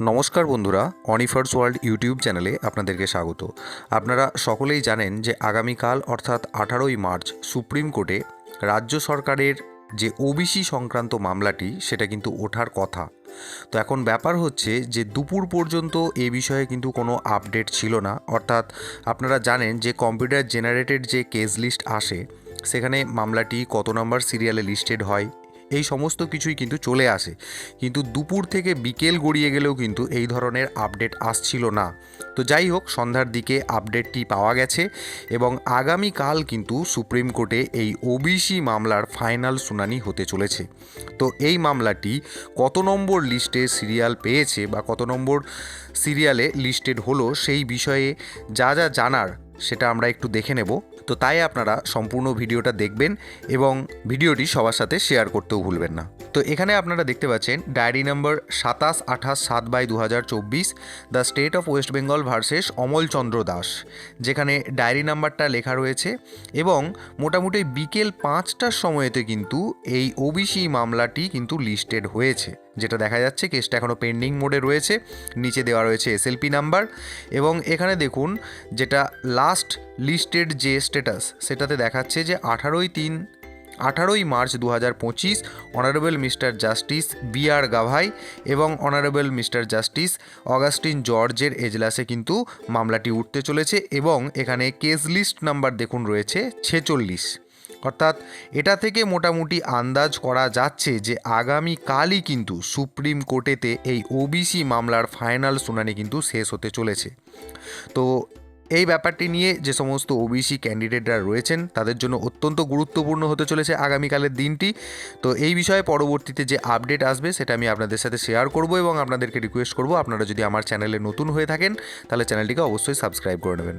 নমস্কার বন্ধুরা অনিফার্স world YouTube চ্যানেলে আপনাদেরকে স্বাগত। আপনারা সকলেই জানেন যে আগামীকাল, অর্থাৎ আঠারোই মার্চ, সুপ্রিম কোর্টে রাজ্য সরকারের যে ওবিসি সংক্রান্ত মামলাটি, সেটা কিন্তু ওঠার কথা। তো এখন ব্যাপার হচ্ছে যে দুপুর পর্যন্ত এ বিষয়ে কিন্তু কোনো আপডেট ছিল না। অর্থাৎ আপনারা জানেন যে কম্পিউটার জেনারেটেড যে কেস লিস্ট আসে, সেখানে মামলাটি কত নম্বর সিরিয়ালে লিস্টেড হয় এই সমস্ত কিছুই কিন্তু চলে আসে। কিন্তু দুপুর থেকে বিকেল গড়িয়ে গেলেও কিন্তু এই ধরনের আপডেট আসছিল না। তো যাই হোক, সন্ধ্যার দিকে আপডেটটি পাওয়া গেছে এবং আগামীকাল কিন্তু সুপ্রিম কোর্টে এই ওবিসি মামলার ফাইনাল শুনানি হতে চলেছে। তো এই মামলাটি কত নম্বর লিস্টে সিরিয়াল পেয়েছে বা কত নম্বর সিরিয়ালে লিস্টেড হলো সেই বিষয়ে যা যা জানার সেটা আমরা একটু দেখে নেব। তো তাই আপনারা সম্পূর্ণ ভিডিওটা দেখবেন এবং ভিডিওটি সবার সাথে শেয়ার করতেও ভুলবেন না। তো এখানে আপনারা দেখতে পাচ্ছেন, ডায়েরি নম্বর সাতাশ, আঠাশ, সাত বাই দু হাজার চব্বিশ, the state of West Bengal versus Amalchandra Das, যেখানে ডায়েরি নাম্বারটা লেখা রয়েছে এবং মোটামুটি বিকেল পাঁচটার সময়তে কিন্তু এই ওবিসি মামলাটি কিন্তু লিস্টেড হয়েছে, যেটা দেখা যাচ্ছে কেসটা এখনও পেন্ডিং মোডে রয়েছে, নিচে দেওয়া রয়েছে এসএলপি নাম্বার এবং এখানে দেখুন, যেটা লাস্ট লিস্টেড যে স্ট্যাটাস সেটাতে দেখাচ্ছে যে আঠারোই তিন আঠারোই মার্চ দু হাজার পঁচিশ, honourable mister justice B R Gavai এবং অনারেবল মিস্টার জাস্টিস অগাস্টিন জর্জের এজলাসে কিন্তু মামলাটি উঠতে চলেছে এবং এখানে কেস লিস্ট নাম্বার দেখুন রয়েছে ছেচল্লিশ। অর্থাৎ এটা থেকে মোটামুটি আন্দাজ করা যাচ্ছে যে আগামীকালই কিন্তু সুপ্রিম কোর্টেতে এই ওবিসি মামলার ফাইনাল শুনানি কিন্তু শেষ হতে চলেছে। তো এই ব্যাপারটি নিয়ে যে সমস্ত ওবিসি ক্যান্ডিডেটরা রয়েছেন, তাদের জন্য অত্যন্ত গুরুত্বপূর্ণ হতে চলেছে আগামীকালের দিনটি। তো এই বিষয়ে পরবর্তীতে যে আপডেট আসবে, সেটা আমি আপনাদের সাথে শেয়ার করব এবং আপনাদেরকে রিকোয়েস্ট করব। আপনারা যদি আমার চ্যানেলে নতুন হয়ে থাকেন, তাহলে চ্যানেলটিকে অবশ্যই সাবস্ক্রাইব করে নেবেন।